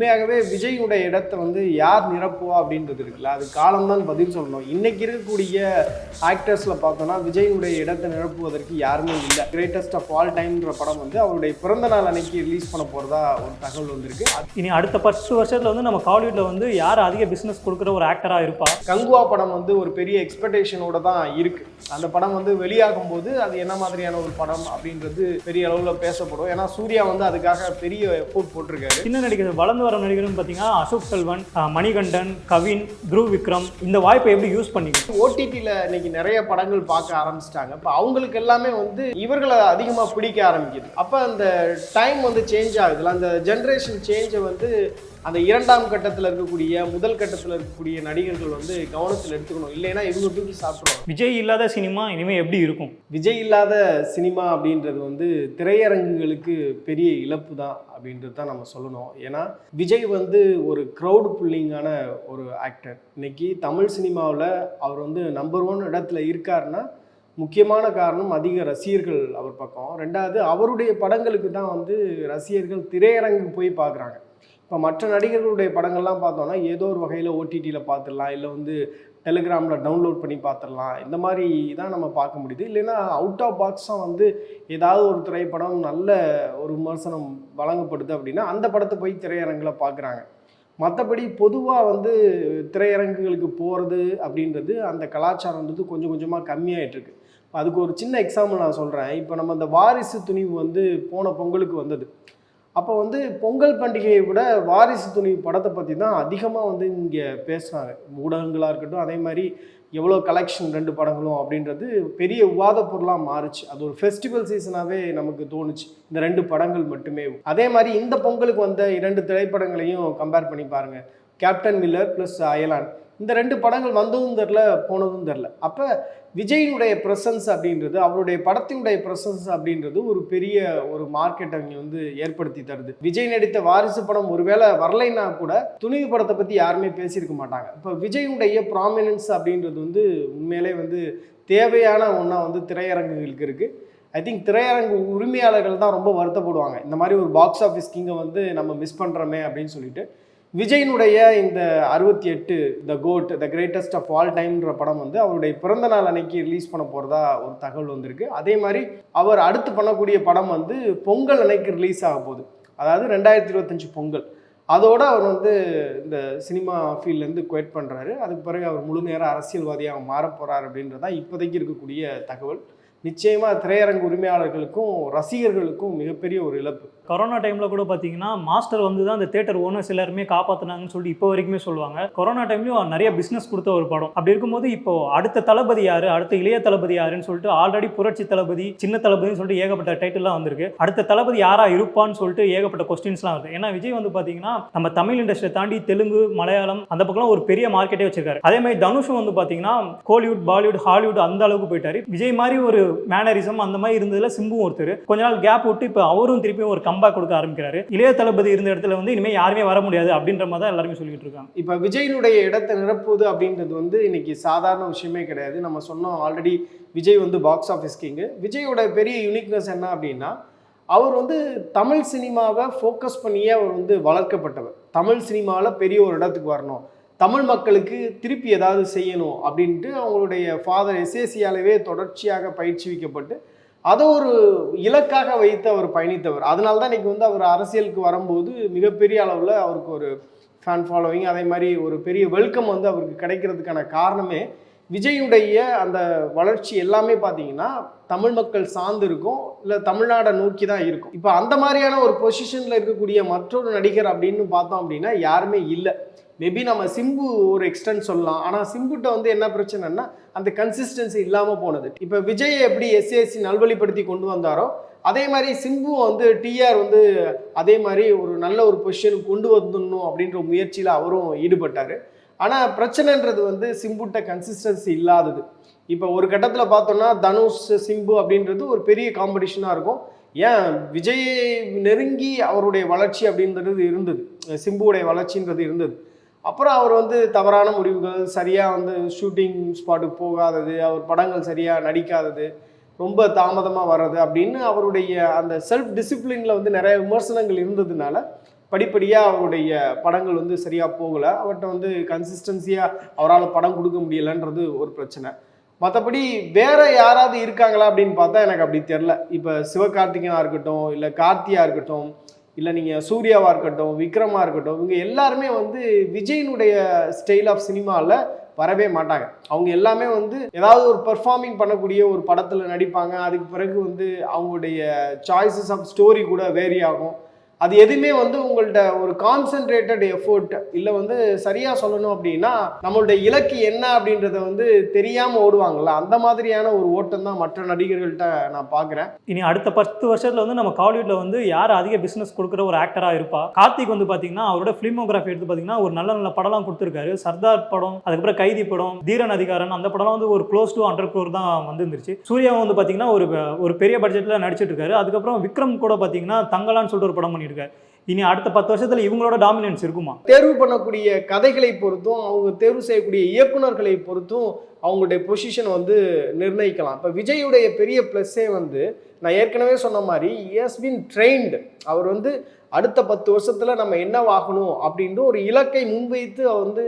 உண்மையாகவே விஜயுடைய இடத்தை வந்து யார் நிரப்புவா அப்படின்றது இருக்குல்ல? அது காலம்தான் பதில் சொல்லணும். இன்னைக்கு இருக்கக்கூடிய ஆக்டர்ஸ்ல பார்த்தோம்னா விஜயுடைய இடத்தை நிரப்புவதற்கு யாருமே இல்லை. கிரேட்டஸ்ட் ஆஃப் ஆல் டைம்ன்ற படம் வந்து அவருடைய பிறந்த நாள் அன்னைக்கு ரிலீஸ் பண்ண போறதா ஒரு தகவல் வந்திருக்கு. இனி அடுத்த பத்து வருஷத்துல வந்து நம்ம காலிவுட்ல வந்து யார் அதிக பிசினஸ் கொடுக்குற ஒரு ஆக்டரா இருப்பா? கங்குவா படம் வந்து ஒரு பெரிய எக்ஸ்பெக்டேஷனோட தான் இருக்கு. அந்த படம் வந்து வெளியாகும் போது அது என்ன மாதிரியான ஒரு படம் அப்படின்றது பெரிய அளவுல பேசப்படும். ஏன்னா சூர்யா வந்து அதுக்காக பெரிய எஃபோர்ட் போட்டிருக்காரு. சின்ன நடிகர் வளர்ந்து வர நடிகரும் பார்த்தீங்கன்னா அசோக் செல்வன் மணிகண்டன் கவின் த்ருவ் விக்ரம் இந்த வாய்ப்பை எப்படி யூஸ் பண்ணிக்கணும் ஓடிடியில் இன்னைக்கு நிறைய படங்கள் பார்க்க ஆரம்பிச்சிட்டாங்க. இப்போ அவங்களுக்கு எல்லாமே வந்து இவர்களை அதிகமாக பிடிக்க ஆரம்பிக்குது. அப்போ அந்த டைம் வந்து சேஞ்ச் ஆகுதுல அந்த ஜென்ரேஷன் சேஞ்சை வந்து அந்த இரண்டாம் கட்டத்தில் இருக்கக்கூடிய முதல் கட்டத்தில் இருக்கக்கூடிய நடிகர்கள் வந்து கவனத்தில் எடுத்துக்கணும். இல்லைன்னா இவங்க தூக்கி சாப்பிடுவாங்க விஜய் இல்லாத சினிமா இனிமே எப்படி இருக்கும்? விஜய் இல்லாத சினிமா அப்படின்றது வந்து திரையரங்குகளுக்கு பெரிய இழப்பு தான் அப்படின்றது தான் நம்ம சொல்லணும். ஏன்னா விஜய் வந்து ஒரு க்ரௌட் புல்லிங்கான ஒரு ஆக்டர் இன்னைக்கு தமிழ் சினிமாவில் அவர் வந்து நம்பர் ஒன் இடத்துல இருக்காருன்னா முக்கியமான காரணம் அதிக ரசிகர்கள் அவர் பக்கம். ரெண்டாவது அவருடைய படங்களுக்கு தான் வந்து ரசிகர்கள் திரையரங்குக்கு போய் பார்க்குறாங்க. இப்போ மற்ற நடிகர்களுடைய படங்கள்லாம் பார்த்தோம்னா ஏதோ ஒரு வகையில் ஓடிடியில் பார்த்துடலாம் இல்லை வந்து டெலிகிராமில் டவுன்லோட் பண்ணி பார்த்துடலாம். இந்த மாதிரி தான் நம்ம பார்க்க முடியுது. இல்லைன்னா அவுட் ஆஃப் பாக்ஸாக வந்து ஏதாவது ஒரு திரைப்படம் நல்ல ஒரு விமர்சனம் வழங்கப்படுது அப்படின்னா அந்த படத்தை போய் திரையரங்கில் பார்க்குறாங்க. மற்றபடி பொதுவாக வந்து திரையரங்குகளுக்கு போகிறது அப்படின்றது அந்த கலாச்சாரம்ன்றது கொஞ்சம் கொஞ்சமாக கம்மியாயிட்டுருக்கு அதுக்கு ஒரு சின்ன எக்ஸாம்பிள் நான் சொல்கிறேன் இப்போ நம்ம இந்த வாரிசு துணிவு வந்து போன பொங்கலுக்கு வந்தது. அப்போ வந்து பொங்கல் பண்டிகையை விட வாரிசு துணிவு படத்தை பற்றி தான் அதிகமாக வந்து இங்கே பேசுகிறாங்க ஊடகங்களாக இருக்கட்டும் அதே மாதிரி எவ்வளோ கலெக்ஷன் ரெண்டு படங்களும் அப்படின்றது பெரிய விவாத பொருளாக மாறுச்சு. அது ஒரு ஃபெஸ்டிவல் சீசனாகவே நமக்கு தோணுச்சு. இந்த ரெண்டு படங்கள் மட்டுமே. அதே மாதிரி இந்த பொங்கலுக்கு வந்த இரண்டு திரைப்படங்களையும் கம்பேர் பண்ணி பாருங்கள் கேப்டன் மில்லர் ப்ளஸ் அயலான். இந்த ரெண்டு படங்கள் வந்ததும் தெரில போனதும் தெரில அப்போ விஜயினுடைய ப்ரெசன்ஸ் அப்படின்றது அவருடைய படத்தினுடைய ப்ரெசன்ஸ் அப்படின்றது ஒரு பெரிய ஒரு மார்க்கெட் அவங்க வந்து ஏற்படுத்தி தருது. விஜய் நடித்த வாரிசு படம் ஒருவேளை வரலைன்னா கூட துணிவு படத்தை பற்றி யாருமே பேசியிருக்க மாட்டாங்க. இப்போ விஜயினுடைய ப்ராமினன்ஸ் அப்படின்றது வந்து உண்மையிலே வந்து தேவையான ஒன்றா வந்து திரையரங்குகளுக்கு இருக்குது ஐ திங்க் திரையரங்கு உரிமையாளர்கள் தான் ரொம்ப வருத்தப்படுவாங்க. இந்த மாதிரி ஒரு பாக்ஸ் ஆஃபீஸ் கிங்கை வந்து நம்ம மிஸ் பண்ணுறோமே அப்படின்னு சொல்லிட்டு. விஜயினுடைய இந்த அறுபத்தி எட்டு the GOAT the greatest of all டைம்ன்ற படம் வந்து அவருடைய பிறந்த நாள் அன்னைக்கு ரிலீஸ் பண்ண போகிறதா ஒரு தகவல் வந்திருக்கு. அதே மாதிரி அவர் அடுத்து பண்ணக்கூடிய படம் வந்து பொங்கல் அன்னைக்கு ரிலீஸ் ஆக போகுது. அதாவது ரெண்டாயிரத்தி இருபத்தஞ்சு பொங்கல். அதோடு அவர் வந்து இந்த சினிமா ஃபீல்ட்லேருந்து குவைட் பண்ணுறாரு அதுக்கு பிறகு அவர் முழு நேரம் அரசியல்வாதியாக மாறப் போகிறார் அப்படின்றதான் இப்போதைக்கு இருக்கக்கூடிய தகவல். நிச்சயமாக திரையரங்கு உரிமையாளர்களுக்கும் ரசிகர்களுக்கும் மிகப்பெரிய ஒரு இழப்பு. கொரோனா டைமில் கூட பார்த்தீங்கன்னா மாஸ்டர் வந்து தான் அந்த தேட்டர் ஓனர்ஸ் எல்லாருமே காப்பாற்றினாங்கன்னு சொல்லி இப்போ வரைக்குமே சொல்லுவாங்க. கொரோனா டைம்லையும் நிறைய பிஸ்னஸ் கொடுத்த ஒரு படம். அப்படி இருக்கும்போது இப்போ அடுத்த தளபதி யாரு? அடுத்த இளைய தளபதி யாருன்னு சொல்லிட்டு ஆல்ரெடி புரட்சி தளபதி சின்ன தளபதினு சொல்லிட்டு ஏகப்பட்ட டைட்டில்லாம் வந்திருக்கு. அடுத்த தளபதி யாரா இருப்பான்னு சொல்லிட்டு ஏகப்பட்ட கொஸ்டின்ஸ்லாம் வருது. ஏன்னா விஜய் வந்து பார்த்தீங்கன்னா நம்ம தமிழ் இண்டஸ்ட்ரியை தாண்டி தெலுங்கு மலையாளம் அந்த பக்கம்லாம் ஒரு பெரிய மார்க்கெட்டே வச்சிருக்காரு. அதே மாதிரி தனுஷும் வந்து பார்த்தீங்கன்னா கோலிவுட் பாலிவுட் ஹாலிவுட் அந்த அளவுக்கு போயிட்டாரு. விஜய் மாதிரி ஒரு மேனரிசம் அந்த மாதிரி இருந்ததுல சிம்புவும் ஒருத்தர். கொஞ்ச நாள் கேப் விட்டு இப்போ அவரும் திருப்பியும் ஒரு கம்பா கொடுக்க ஆரம்பிக்கிறாரு. இளைய தளபதி இருந்த இடத்துல வந்து இனிமேல் யாருமே வர முடியாது அப்படின்ற மாதிரி தான் எல்லாருமே சொல்லிட்டு இருக்காங்க. இப்போ விஜயினுடைய இடத்தை நிரப்புவது அப்படின்றது வந்து இன்னைக்கு சாதாரண விஷயமே கிடையாது. நம்ம சொன்னோம் ஆல்ரெடி விஜய் வந்து பாக்ஸ் ஆஃபீஸ் கிங்கு விஜயோட பெரிய யூனிக்னஸ் என்ன அப்படின்னா அவர் வந்து தமிழ் சினிமாவை ஃபோக்கஸ் பண்ணியே அவர் வந்து வளர்க்கப்பட்டவர். தமிழ் சினிமாவில் பெரிய ஒரு இடத்துக்கு வரணும். தமிழ் மக்களுக்கு திருப்பி ஏதாவது செய்யணும் அப்படின்ட்டு அவங்களுடைய ஃபாதர் எஸ்ஏசியாலவே தொடர்ச்சியாக பயிற்சிவிக்கப்பட்டு அதை ஒரு இலக்காக வைத்து அவர் பயணித்தவர். அதனால தான் இன்றைக்கி வந்து அவர் அரசியலுக்கு வரும்போது மிகப்பெரிய அளவில் அவருக்கு ஒரு ஃபேன் ஃபாலோவிங் அதே மாதிரி ஒரு பெரிய வெல்கம் வந்து அவருக்கு கிடைக்கிறதுக்கான காரணமே விஜயுடைய அந்த வளர்ச்சி எல்லாமே பார்த்தீங்கன்னா தமிழ் மக்கள் சார்ந்து இருக்கும் இல்லை தமிழ்நாடை நோக்கி தான் இருக்கும். இப்போ அந்த மாதிரியான ஒரு பொசிஷனில் இருக்கக்கூடிய மற்றொரு நடிகர் அப்படின்னு பார்த்தோம் அப்படின்னா யாருமே இல்லை. மேபி நம்ம சிம்பு ஒரு எக்ஸ்டென்ட் சொல்லலாம். ஆனால் சிம்புட்ட வந்து என்ன பிரச்சனைன்னா அந்த கன்சிஸ்டன்சி இல்லாமல் போனது. இப்போ விஜய் எப்படி எஸ்ஏசி நல்வழிப்படுத்தி கொண்டு வந்தாரோ அதே மாதிரி சிம்பு வந்து டிஆர் வந்து அதே மாதிரி ஒரு நல்ல ஒரு பொசிஷனுக்கு கொண்டு வந்துடணும் அப்படின்ற முயற்சியில் அவரும் ஈடுபட்டார். ஆனால் பிரச்சனைன்றது வந்து சிம்புட்ட கன்சிஸ்டன்சி இல்லாதது. இப்போ ஒரு கட்டத்தில் பார்த்தோம்னா தனுஷ் சிம்பு அப்படின்றது ஒரு பெரிய காம்படிஷனாக இருக்கும். ஏன்? விஜயை நெருங்கி அவருடைய வளர்ச்சி அப்படின்றது இருந்தது. சிம்புவுடைய வளர்ச்சின்றது இருந்தது. அப்புறம் அவர் வந்து தவறான முடிவுகள் சரியாக வந்து ஷூட்டிங் ஸ்பாட்டுக்கு போகாதது அவர் படங்கள் சரியாக நடிக்காதது ரொம்ப தாமதமாக வர்றது அப்படின்னு அவருடைய அந்த செல்ஃப் டிசிப்ளினில் வந்து நிறைய விமர்சனங்கள் இருந்ததுனால படிப்படியாக அவருடைய படங்கள் வந்து சரியாக போகலை. அவர்கிட்ட வந்து கன்சிஸ்டன்சியாக அவரால் படம் கொடுக்க முடியலைன்றது ஒரு பிரச்சனை. மற்றபடி வேற யாராவது இருக்காங்களா அப்படின்னு பார்த்தா எனக்கு அப்படி தெரில இப்போ சிவகார்த்திகனாக இருக்கட்டும் இல்லை கார்த்தியாக இருக்கட்டும் இல்லை நீங்கள் சூர்யாவாக இருக்கட்டும் விக்ரமாக இருக்கட்டும் இவங்க எல்லாருமே வந்து விஜயினுடைய ஸ்டைல் ஆஃப் சினிமாவில் வரவே மாட்டாங்க. அவங்க எல்லாமே வந்து ஏதாவது ஒரு பெர்ஃபார்மிங் பண்ணக்கூடிய ஒரு படத்தில் நடிப்பாங்க. அதுக்கு பிறகு வந்து அவங்களுடைய சாய்ஸஸ் ஆஃப் ஸ்டோரி கூட வேரி ஆகும். அது எதுவுமே வந்து உங்கள்ட்ட ஒரு கான்சென்ட்ரேட்டட் எஃபோர்ட் இல்லை வந்து சரியாக சொல்லணும் அப்படின்னா நம்மளுடைய இலக்கு என்ன அப்படின்றத வந்து தெரியாமல் ஓடுவாங்கள்ல அந்த மாதிரியான ஒரு ஓட்டம் தான் மற்ற நடிகர்கள்ட்ட நான் பார்க்குறேன் இனி அடுத்த பத்து வருஷத்தில் வந்து நம்ம காலிவுட்ல வந்து யார் அதிக பிஸ்னஸ் கொடுக்குற ஒரு ஆக்டராக இருப்பா? கார்த்திக் வந்து பார்த்தீங்கன்னா அவரோட ஃபிலிமோகிராஃபி எடுத்து பார்த்தீங்கன்னா ஒரு நல்ல நல்ல படம்லாம் கொடுத்துருக்காரு. சர்தார் படம் அதுக்கப்புறம் கைதி படம் தீரன் அதிகாரன் அந்த படம்லாம் வந்து ஒரு க்ளோஸ் டு ஹண்ட்ரட் க்ரோர் தான் வந்துருந்துச்சு சூர்யா வந்து பார்த்தீங்கன்னா ஒரு ஒரு பெரிய பட்ஜெட்டில் நடிச்சிட்டு இருக்காரு. அதுக்கப்புறம் விக்ரம் கூட பார்த்தீங்கன்னா தங்கலான்னு சொல்லிட்டு ஒரு படம் பண்ணியிருக்காரு. இனி அடுத்த பத்து வருஷத்துல இவங்களோட டாமினன்ஸ் இருக்குமா? தேர்வு பண்ணக்கூடிய கதைகளை பொறுத்தும் அவங்க தேர்வு செய்யக்கூடிய இயக்குனர்களை பொறுத்தும் அவங்களுடைய பொசிஷன் வந்து நிர்ணயிக்கலாம். இப்போ விஜயுடைய பெரிய ப்ளஸ்ஸே வந்து நான் ஏற்கனவே சொன்ன மாதிரி எஸ் பின் ட்ரெயின்டு அவர் வந்து அடுத்த பத்து வருஷத்தில் நம்ம என்னவாகணும் அப்படின்ற ஒரு இலக்கை முன்வைத்து அவர் வந்து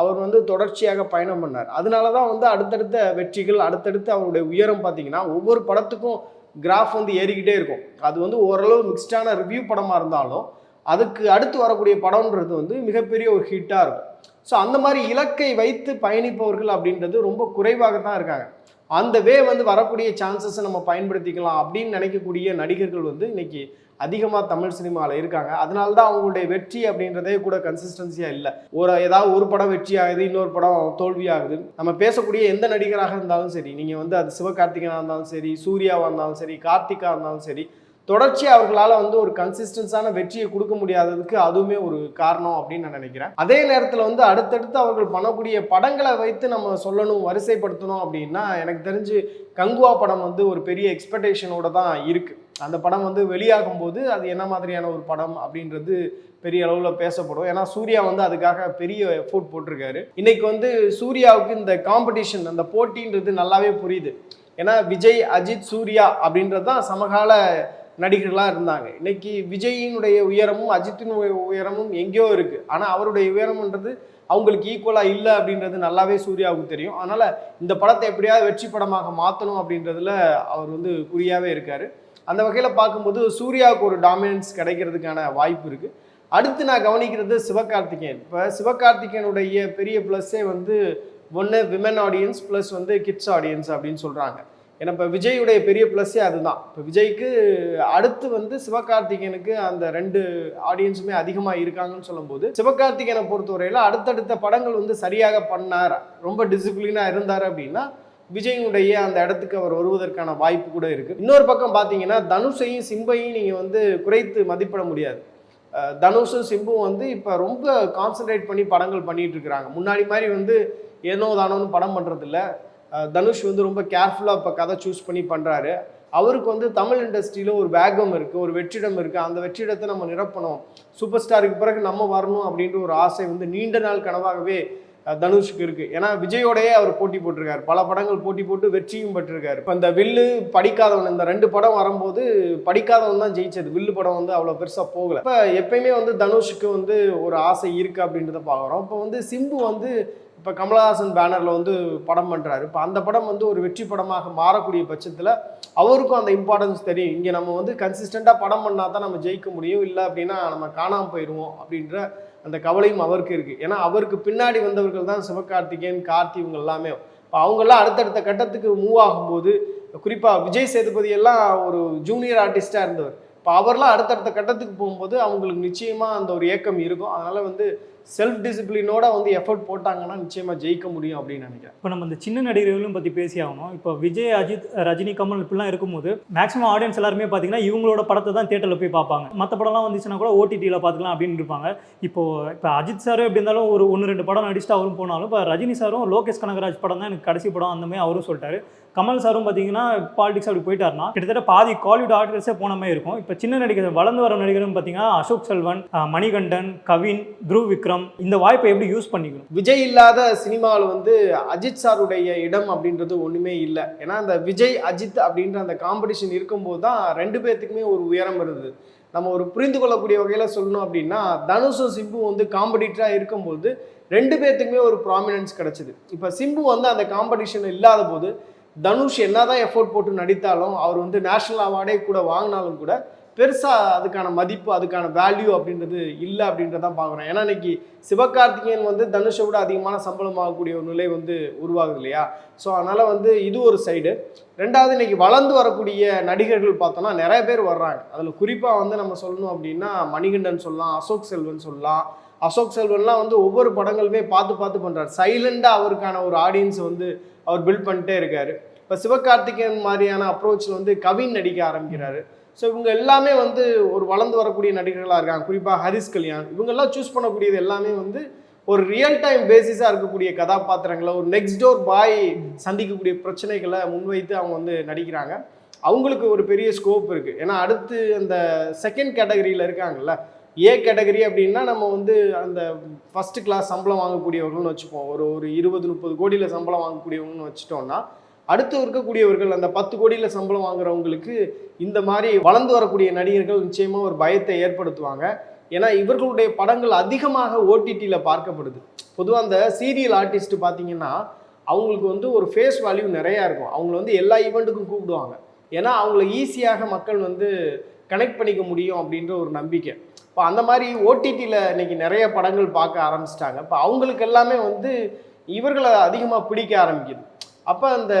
அவர் வந்து தொடர்ச்சியாக பயணம் பண்ணார். அதனால தான் வந்து அடுத்தடுத்த வெற்றிகள் அடுத்தடுத்து அவருடைய உயரம் பார்த்தீங்கன்னா ஒவ்வொரு படத்துக்கும் கிராஃப் வந்து ஏறிக்கிட்டே இருக்கும். அது வந்து ஓரளவு மிக்ஸ்டான ரிவ்யூ படமாக இருந்தாலும் அதுக்கு அடுத்து வரக்கூடிய படம்ன்றது வந்து மிகப்பெரிய ஒரு ஹிட்டாக இருக்கும். ஸோ அந்த மாதிரி இலக்கை வைத்து பயணிப்பவர்கள் அப்படின்றது ரொம்ப குறைவாக தான் இருக்காங்க. அந்த வே வந்து வரக்கூடிய சான்சஸை நம்ம பயன்படுத்திக்கலாம் அப்படின்னு நினைக்கக்கூடிய நடிகர்கள் வந்து இன்னைக்கு அதிகமாக தமிழ் சினிமாவில் இருக்காங்க. அதனால தான் அவங்களுடைய வெற்றி அப்படின்றதே கூட கன்சிஸ்டன்சியாக இல்லை. ஒரு ஏதாவது ஒரு படம் வெற்றி ஆகுது இன்னொரு படம் தோல்வி ஆகுது. நம்ம பேசக்கூடிய எந்த நடிகராக இருந்தாலும் சரி நீங்கள் வந்து அது சிவகார்த்திகனாக இருந்தாலும் சரி சூர்யாவாக இருந்தாலும் சரி கார்த்திகா இருந்தாலும் சரி தொடர்ச்சி அவர்களால் வந்து ஒரு கன்சிஸ்டன்ஸான வெற்றியை கொடுக்க முடியாததுக்கு அதுவுமே ஒரு காரணம் அப்படின்னு நான் நினைக்கிறேன். அதே நேரத்தில் வந்து அடுத்தடுத்து அவர்கள் பண்ணக்கூடிய படங்களை வைத்து நம்ம சொல்லணும் வரிசைப்படுத்தணும் அப்படின்னா எனக்கு தெரிஞ்சு கங்குவா படம் வந்து ஒரு பெரிய எக்ஸ்பெக்டேஷனோட தான் இருக்குது அந்த படம் வந்து வெளியாகும் போது அது என்ன மாதிரியான ஒரு படம் அப்படின்றது பெரிய அளவில் பேசப்படும். ஏன்னா சூர்யா வந்து அதுக்காக பெரிய எஃபோர்ட் போட்டிருக்காரு. இன்னைக்கு வந்து சூர்யாவுக்கு இந்த காம்படிஷன் அந்த போட்டின்றது நல்லாவே புரியுது. ஏன்னா விஜய் அஜித் சூர்யா அப்படின்றது தான் சமகால நடிகர்களாக இருந்தாங்க. இன்னைக்கு விஜயினுடைய உயரமும் அஜித்தினுடைய உயரமும் எங்கேயோ இருக்கு. ஆனால் அவருடைய உயரம்ன்றது அவங்களுக்கு ஈக்குவலாக இல்லை அப்படின்றது நல்லாவே சூர்யாவுக்கு தெரியும். அதனால இந்த படத்தை எப்படியாவது வெற்றி படமாக மாற்றணும் அப்படின்றதுல அவர் வந்து குறியாகவே இருக்காரு. அந்த வகையில் பார்க்கும்போது சூர்யாவுக்கு ஒரு டாமினன்ஸ் கிடைக்கிறதுக்கான வாய்ப்பு இருக்குது அடுத்து நான் கவனிக்கிறது சிவகார்த்திகேயன். இப்போ சிவகார்த்திகேயனுடைய பெரிய ப்ளஸ்ஸே வந்து ஒன்று விமன் ஆடியன்ஸ் ப்ளஸ் வந்து கிட்ஸ் ஆடியன்ஸ் அப்படின்னு சொல்கிறாங்க ஏன்னா இப்போ விஜயுடைய பெரிய ப்ளஸ்ஸே அதுதான். இப்போ விஜய்க்கு அடுத்து வந்து சிவகார்த்திகேயனுக்கு அந்த ரெண்டு ஆடியன்ஸுமே அதிகமாக இருக்காங்கன்னு சொல்லும்போது சிவகார்த்திகேயனை பொறுத்தவரையில் அடுத்தடுத்த படங்கள் வந்து சரியாக பண்ணார் ரொம்ப டிசிப்ளினாக இருந்தார் அப்படின்னா விஜயினுடைய அந்த இடத்துக்கு அவர் வருவதற்கான வாய்ப்பு கூட இருக்குது இன்னொரு பக்கம் பார்த்தீங்கன்னா தனுஷையும் சிம்பையும் நீங்கள் வந்து குறைத்து மதிப்பிட முடியாது. தனுஷும் சிம்பும் வந்து இப்போ ரொம்ப கான்சென்ட்ரேட் பண்ணி படங்கள் பண்ணிட்டு இருக்கிறாங்க. முன்னாடி மாதிரி வந்து ஏனோ தானோன்னு படம் பண்ணுறதில்ல தனுஷ் வந்து ரொம்ப கேர்ஃபுல்லாக இப்போ கதை சூஸ் பண்ணி பண்ணுறாரு அவருக்கு வந்து தமிழ் இண்டஸ்ட்ரியில் ஒரு வேகம் இருக்குது ஒரு வெற்றிடம் இருக்குது அந்த வெற்றிடத்தை நம்ம நிரப்பணும். சூப்பர் ஸ்டாருக்கு பிறகு நம்ம வரணும் அப்படின்ற ஒரு ஆசை வந்து நீண்ட நாள் கனவாகவே தனுஷுக்கு இருக்குது ஏன்னா விஜயோடையே அவர் போட்டி போட்டிருக்காரு. பல படங்கள் போட்டி போட்டு வெற்றியும் பெற்றிருக்காரு. இப்போ இந்த வில்லு படிக்காதவன் இந்த ரெண்டு படம் வரும்போது படிக்காதவன் தான் ஜெயிச்சது. வில்லு படம் வந்து அவ்வளோ பெருசாக போகலை. இப்போ எப்பயுமே வந்து தனுஷுக்கு வந்து ஒரு ஆசை இருக்குது அப்படின்றத பார்க்குறோம் இப்போ வந்து சிம்பு வந்து இப்போ கமலஹாசன் பேனரில் வந்து படம் பண்ணுறாரு இப்போ அந்த படம் வந்து ஒரு வெற்றி படமாக மாறக்கூடிய பட்சத்தில் அவருக்கும் அந்த இம்பார்ட்டன்ஸ் தெரியும். இங்கே நம்ம வந்து கன்சிஸ்டண்ட்டாக படம் பண்ணால் தான் நம்ம ஜெயிக்க முடியும். இல்லை அப்படின்னா நம்ம காணாமல் போயிடுவோம் அப்படின்ற அந்த கவலையும் அவருக்கு இருக்குது ஏன்னா அவருக்கு பின்னாடி வந்தவர்கள் தான் சிவகார்த்திகேயன் கார்த்தி இவங்க எல்லாமே. இப்போ அவங்கெல்லாம் அடுத்தடுத்த கட்டத்துக்கு மூவ் ஆகும்போது குறிப்பாக விஜய் சேதுபதி எல்லாம் ஒரு ஜூனியர் ஆர்டிஸ்டாக இருந்தவர். இப்போ அவர்லாம் அடுத்தடுத்த கட்டத்துக்கு போகும்போது அவங்களுக்கு நிச்சயமாக அந்த ஒரு ஏக்கம் இருக்கும். அதனால் வந்து செல்ஃப் டிசிப்ளினோட வந்து எஃபர்ட் போட்டாங்கன்னா நிச்சயமாக ஜெயிக்க முடியும் அப்படின்னு நினைக்கிறேன். இப்போ நம்ம இந்த சின்ன நடிகர்களும் பற்றி பேசி ஆகணும். இப்போ விஜய் அஜித் ரஜினி கமல் இப்படிலாம் இருக்கும்போது மேக்ஸிமம் ஆடியன்ஸ் எல்லாருமே பார்த்தீங்கன்னா இவங்களோட படத்தை தான் தேட்டரில் போய் பார்ப்பாங்க மற்ற படம்லாம் வந்துச்சுன்னா கூட ஓடிடியில் பார்த்துக்கலாம் அப்படின்னு இருப்பாங்க. இப்போ இப்போ அஜித் சார் எப்படி இருந்தாலும் ஒரு ஒன்று ரெண்டு படம் நடிச்சுட்டு அவரும் போனாலும் இப்போ ரஜினி சாரும் லோகேஷ் கனகராஜ் படம் தான் எனக்கு கடைசி படம் அந்த மாதிரி அவரும் சொல்லிட்டாரு. கமல் சாரும் பார்த்தீங்கன்னா பாலிடிக்ஸ் அப்படி போயிட்டாருன்னா கிட்டத்தட்ட பாதி காலிவுட் ஆர்டிஸ்டே போன மாதிரி இருக்கும். இப்போ சின்ன நடிகர் வளர்ந்து வர நடிகரும் பார்த்தீங்கன்னா அசோக் செல்வன் மணிகண்டன் கவின் த்ருவ் விக்ரம் இந்த வாய்ப்பை எப்படி யூஸ் பண்ணிக்கணும்? விஜய் இல்லாத சினிமாவில் வந்து அஜித் சாருடைய இடம் அப்படின்றது ஒன்றுமே இல்லை. ஏன்னா அந்த விஜய் அஜித் அப்படின்ற அந்த காம்படிஷன் இருக்கும்போது தான் ரெண்டு பேர்த்துக்குமே ஒரு உயரம் இருந்தது நம்ம ஒரு புரிந்து கொள்ளக்கூடிய வகையில் சொல்லணும் அப்படின்னா தனுஷும் சிம்பு வந்து காம்படிட்டராக இருக்கும்போது ரெண்டு பேர்த்துக்குமே ஒரு ப்ராமினன்ஸ் கிடைச்சிது. இப்போ சிம்பு வந்து அந்த காம்படிஷன் இல்லாத போது தனுஷ் என்னதான் எஃபோர்ட் போட்டு நடித்தாலும் அவர் வந்து நேஷனல் அவார்டே கூட வாங்கினாலும் கூட பெருசாக அதுக்கான மதிப்பு அதுக்கான வேல்யூ அப்படின்றது இல்லை அப்படின்றதான் பார்க்குறோம். ஏன்னா இன்னைக்கு சிவகார்த்திகேயன் வந்து தனுஷை விட அதிகமான சம்பளம் ஆகக்கூடிய ஒரு நிலை வந்து உருவாகுது இல்லையா? ஸோ அதனால் வந்து இது ஒரு சைடு ரெண்டாவது இன்னைக்கு வளர்ந்து வரக்கூடிய நடிகர்கள் பார்த்தோம்னா நிறைய பேர் வர்றாங்க. அதில் குறிப்பாக வந்து நம்ம சொல்லணும் அப்படின்னா மணிகண்டன் சொல்லலாம் அசோக் செல்வன் சொல்லலாம். அசோக் செல்வன்லாம் வந்து ஒவ்வொரு படங்களுமே பார்த்து பார்த்து பண்ணுறாரு சைலண்டாக அவருக்கான ஒரு ஆடியன்ஸ் வந்து அவர் பில்ட் பண்ணிட்டே இருக்காரு. இப்போ சிவகார்த்திகேயன் மாதிரியான அப்ரோச்சில் வந்து கவின் நடிக்க ஆரம்பிக்கிறாரு. ஸோ இவங்க எல்லாமே வந்து ஒரு வளர்ந்து வரக்கூடிய நடிகர்களாக இருக்காங்க. குறிப்பாக ஹரிஸ் கல்யாண். இவங்கெல்லாம் சூஸ் பண்ணக்கூடியது எல்லாமே வந்து ஒரு ரியல் டைம் பேசிஸாக இருக்கக்கூடிய கதாபாத்திரங்களை ஒரு நெக்ஸ்ட் டோர் பாய் சந்திக்கக்கூடிய பிரச்சனைகளை முன்வைத்து அவங்க வந்து நடிக்கிறாங்க. அவங்களுக்கு ஒரு பெரிய ஸ்கோப் இருக்குது ஏன்னா அடுத்து அந்த செகண்ட் கேட்டகரியில் இருக்காங்கல்ல ஏ கேட்டகரி அப்படின்னா நம்ம வந்து அந்த ஃபர்ஸ்ட் கிளாஸ் சம்பளம் வாங்கக்கூடியவர்கள்னு வச்சுப்போம். ஒரு ஒரு இருபது முப்பது கோடியில் சம்பளம் வாங்கக்கூடியவங்கன்னு வச்சுட்டோம்னா அடுத்து இருக்கக்கூடியவர்கள் அந்த பத்து கோடியில் சம்பளம் வாங்குறவங்களுக்கு இந்த மாதிரி வளர்ந்து வரக்கூடிய நடிகர்கள் நிச்சயமாக ஒரு பயத்தை ஏற்படுத்துவாங்க. ஏன்னா இவர்களுடைய படங்கள் அதிகமாக ஓடிடியில் பார்க்கப்படுது. பொதுவாக அந்த சீரியல் ஆர்டிஸ்ட் பார்த்தீங்கன்னா அவங்களுக்கு வந்து ஒரு ஃபேஸ் வேல்யூ நிறையா இருக்கும். அவங்கள வந்து எல்லா ஈவெண்ட்டுக்கும் கூப்பிடுவாங்க. ஏன்னா அவங்கள ஈஸியாக மக்கள் வந்து கனெக்ட் பண்ணிக்க முடியும் அப்படின்ற ஒரு நம்பிக்கை. இப்போ அந்த மாதிரி ஓடிடியில் இன்னைக்கு நிறைய படங்கள் பார்க்க ஆரம்பிச்சிட்டாங்க. இப்போ அவங்களுக்கு எல்லாமே வந்து இவர்களை அதிகமாக பிடிக்க ஆரம்பிக்குது. அப்போ அந்த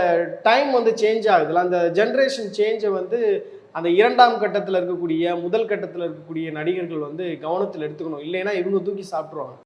டைம் வந்து சேஞ்ச் ஆகுதுல அந்த ஜென்ரேஷன் சேஞ்சை வந்து அந்த இரண்டாம் கட்டத்தில் இருக்கக்கூடிய முதல் கட்டத்தில் இருக்கக்கூடிய நடிகர்கள் வந்து கவனத்தில் எடுத்துக்கணும். இல்லைன்னா இவங்க தூக்கி சாப்பிட்ருவாங்க